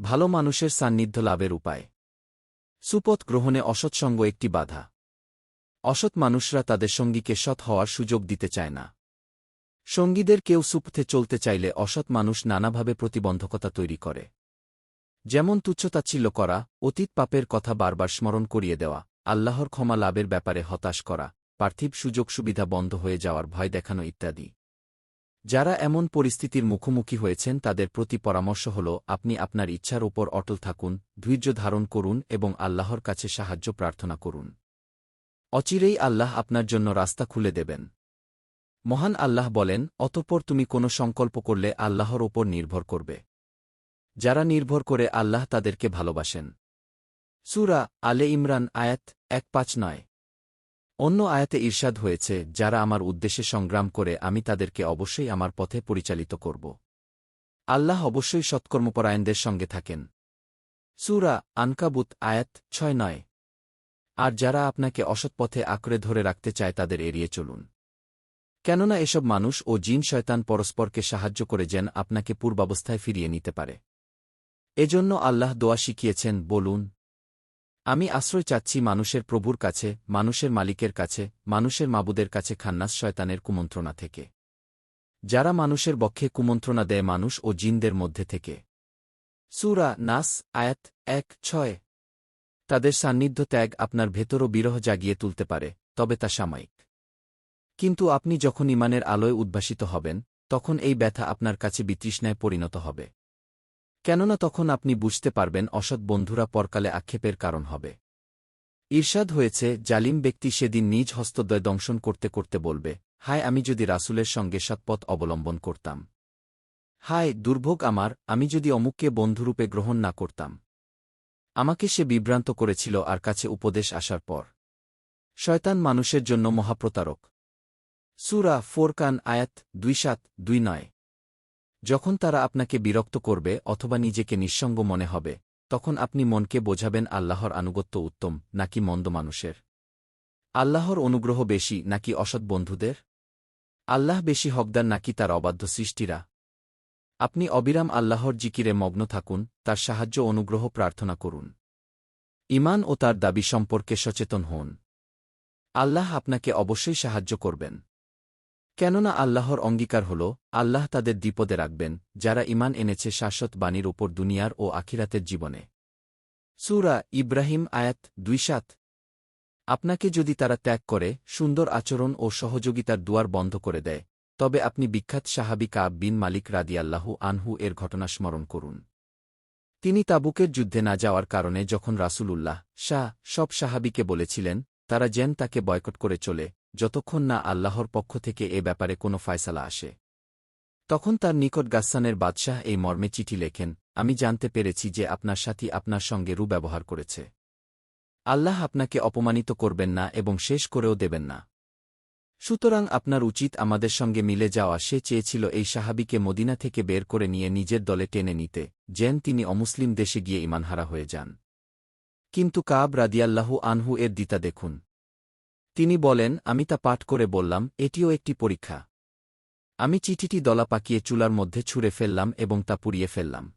ভালো মানুষের সান্নিধ্য লাভের উপায়। সুপথ গ্রহণে অসৎসঙ্গ একটি বাধা। অসৎ মানুষরা তাদের সঙ্গীকে সৎ হওয়ার সুযোগ দিতে চায় না। সঙ্গীদের কেউ সুপথে চলতে চাইলে অসৎ মানুষ নানাভাবে প্রতিবন্ধকতা তৈরি করে। যেমন তুচ্ছতাচ্ছিল্য করা, অতীত পাপের কথা বারবার স্মরণ করিয়ে দেওয়া, আল্লাহর ক্ষমা লাভের ব্যাপারে হতাশ করা, পার্থিব সুযোগ সুবিধা বন্ধ হয়ে যাওয়ার ভয় দেখানো ইত্যাদি। যারা এমন পরিস্থিতির মুখোমুখি হয়েছেন তাদের প্রতি পরামর্শ হল, আপনি আপনার ইচ্ছার ওপর অটল থাকুন, ধৈর্য ধারণ করুন এবং আল্লাহর কাছে সাহায্য প্রার্থনা করুন। অচিরেই আল্লাহ আপনার জন্য রাস্তা খুলে দেবেন। মহান আল্লাহ বলেন, অতঃপর তুমি কোনো সংকল্প করলে আল্লাহর ওপর নির্ভর করবে। যারা নির্ভর করে আল্লাহ তাদেরকে ভালোবাসেন। সুরা আলে ইমরান আয়াত এক পাঁচ নয়। অন্য আয়াতে ঈর্ষাদ হয়েছে, যারা আমার উদ্দেশ্যে সংগ্রাম করে আমি তাদেরকে অবশ্যই আমার পথে পরিচালিত করব। আল্লাহ অবশ্যই সৎকর্মপরায়ণদের সঙ্গে থাকেন। সুরা আনকাবুত আয়াত ছয় নয়। আর যারা আপনাকে অসৎ পথে আঁকড়ে ধরে রাখতে চায় তাদের এড়িয়ে চলুন। কেননা এসব মানুষ ও জিন শয়তান পরস্পরকে সাহায্য করে যেন আপনাকে পূর্বাবস্থায় ফিরিয়ে নিতে পারে। এজন্য আল্লাহ দোয়া শিখিয়েছেন, বলুন আমি আশ্রয় চাচ্ছি মানুষের প্রভুর কাছে, মানুষের মালিকের কাছে, মানুষের মাবুদের কাছে খান্নাস শয়তানের কুমন্ত্রণা থেকে। যারা মানুষের বক্ষে কুমন্ত্রণা দেয় মানুষ ও জিনদের মধ্যে থেকে। সুরা নাস, আয়াত এক, ছয়। তাদের সান্নিধ্য ত্যাগ আপনার ভেতরও বিরহ জাগিয়ে তুলতে পারে, তবে তা সাময়িক। কিন্তু আপনি যখন ইমানের আলোয় উদ্ভাসিত হবেন, তখন এই ব্যথা আপনার কাছে বিতৃষ্ণায় পরিণত হবে। কেননা তখন আপনি বুঝতে পারবেন অসৎ বন্ধুরা পরকালে আক্ষেপের কারণ হবে। ঈর্ষাদ হয়েছে, জালিম ব্যক্তি সেদিন নিজ হস্তদ্বয় দংশন করতে করতে বলবে, হায়, আমি যদি রাসুলের সঙ্গে সৎপথ অবলম্বন করতাম। হায়, দুর্ভোগ আমার, আমি যদি অমুককে বন্ধুরূপে গ্রহণ না করতাম। আমাকে সে বিভ্রান্ত করেছিল আর কাছে উপদেশ আসার পর। শয়তান মানুষের জন্য মহাপ্রতারক। সুরা ফোরকান আয়াত দুই সাত দুই নয়। যখন তারা আপনাকে বিরক্ত করবে অথবা নিজেকে নিঃসঙ্গ মনে হবে, তখন আপনি মনকে বোঝাবেন আল্লাহর আনুগত্য উত্তম, নাকি মন্দ মানুষের। আল্লাহর অনুগ্রহ বেশি, নাকি অসৎ বন্ধুদের। আল্লাহ বেশি হকদার, নাকি তার অবাধ্য সৃষ্টিরা। আপনি অবিরাম আল্লাহর জিকিরে মগ্ন থাকুন, তার সাহায্য, অনুগ্রহ, প্রার্থনা করুন। ইমান ও তার দাবি সম্পর্কে সচেতন হন। আল্লাহ আপনাকে অবশ্যই সাহায্য করবেন। কেননা আল্লাহর অঙ্গীকার হল, আল্লাহ তাদের দ্বিপদে রাখবেন, যারা ইমান এনেছে শাশ্বত বাণীর ওপর দুনিয়ার ও আখিরাতের জীবনে। সুরা ইব্রাহিম আয়াত দুই সাত। আপনাকে যদি তারা ত্যাগ করে, সুন্দর আচরণ ও সহযোগিতার দুয়ার বন্ধ করে দেয়, তবে আপনি বিখ্যাত সাহাবি কাব বিন মালিক রাদিয়াল্লাহু আনহু এর ঘটনা স্মরণ করুন। তিনি তাবুকের যুদ্ধে না যাওয়ার কারণে যখন রাসূলুল্লাহ শাহ সব সাহাবিকে বলেছিলেন, তারা যেন তাকে বয়কট করে চলে যতক্ষণ না আল্লাহর পক্ষ থেকে এ ব্যাপারে কোনো ফায়সালা আসে। তখন তার নিকট গাসানের বাদশাহ এই মর্মে চিঠি লেখেন, আমি জানতে পেরেছি যে আপনার সাথী আপনার সঙ্গে রু ব্যবহার করেছে। আল্লাহ আপনাকে অপমানিত করবেন না এবং শেষ করেও দেবেন না। সুতরাং আপনার উচিত আমাদের সঙ্গে মিলে যাওয়া। সে চেয়েছিল এই সাহাবিকে মদিনা থেকে বের করে নিয়ে নিজের দলে টেনে নিতে, যেন তিনি অমুসলিম দেশে গিয়ে ইমানহারা হয়ে যান। কিন্তু কাব রাদিয়াল্লাহু আনহু এর দিতা দেখুন তিনি বলেন, আমি তা পাঠ করে বললাম, এটিও একটি পরীক্ষা। আমি চিঠিটি দলা পাকিয়ে চুলার মধ্যে ছুঁড়ে ফেললাম এবং তা পুড়িয়ে ফেললাম।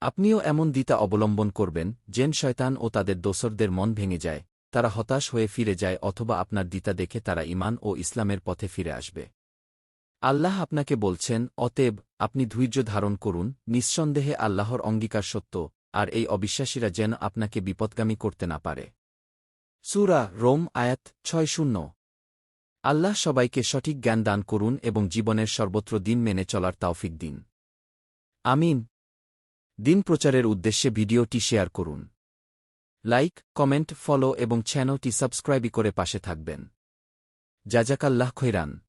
আপনিও এমন দিতা অবলম্বন করবেন জেন শয়তান ও তাদের দোসরদের মন ভেঙে যায়, তারা হতাশ হয়ে ফিরে যায় অথবা আপনার দিতা দেখে তারা ইমান ও ইসলামের পথে ফিরে আসবে। আল্লাহ আপনাকে বলছেন, অতএব, আপনি ধৈর্য ধারণ করুন, নিঃসন্দেহে আল্লাহর অঙ্গীকার সত্য, আর এই অবিশ্বাসীরা যেন আপনাকে বিপদগামী করতে না পারে। সুরা রোম আয়াত ছয় শূন্য। আল্লাহ সবাইকে সঠিক জ্ঞান দান করুন এবং জীবনের সর্বত্র দিন মেনে চলার তাওফিক দিন। আমিন। দিন প্রচারের উদ্দেশ্যে ভিডিওটি শেয়ার করুন। লাইক, কমেন্ট, ফলো এবং চ্যানেলটি সাবস্ক্রাইবই করে পাশে থাকবেন। জাজাকাল্লাহ খৈরান।